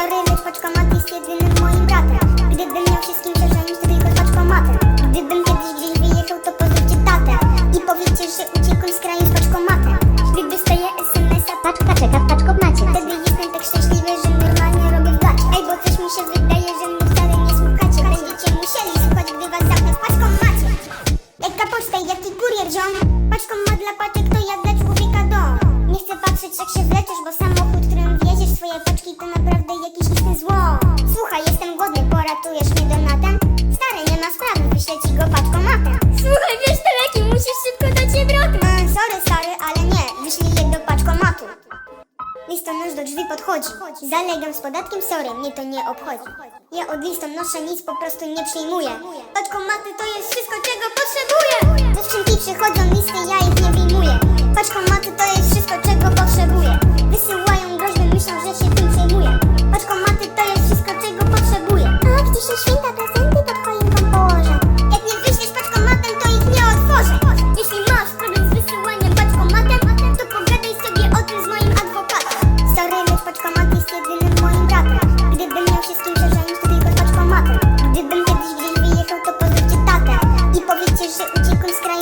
jest jedynym moim bratem. Gdybym miał się z kim przeżenić, to tylko z paczkomatem. Gdybym kiedyś gdzieś wyjechał, to pozdrówcie tatę. I powiedzcie, że uciekłem z kraju z paczkomatem. Gdy dostaję SMS-a, Paczka czeka w paczkomacie. wtedy jestem tak szczęśliwy, że normalnie robię w gacie Ej, bo coś mi się wydaje, że mnie wcale nie słuchacie. Będziecie musieli słuchać, gdy was zamknę w paczkomacie. Jaka poczta i jaki kurier, ziom? Paczkomat dla paczek to jak dla człowieka dom. Nie chcę patrzeć, jak się wleczysz, bo Listonosz do drzwi podchodzi. Zalegam z podatkiem, sorry, mnie to nie obchodzi. Ja od listonosza nic po prostu nie przyjmuję. Paczkomaty to jest wszystko, czego potrzebuję. Ze skrzynki przychodzą listy, ja Pierwszy uciekł z kraju.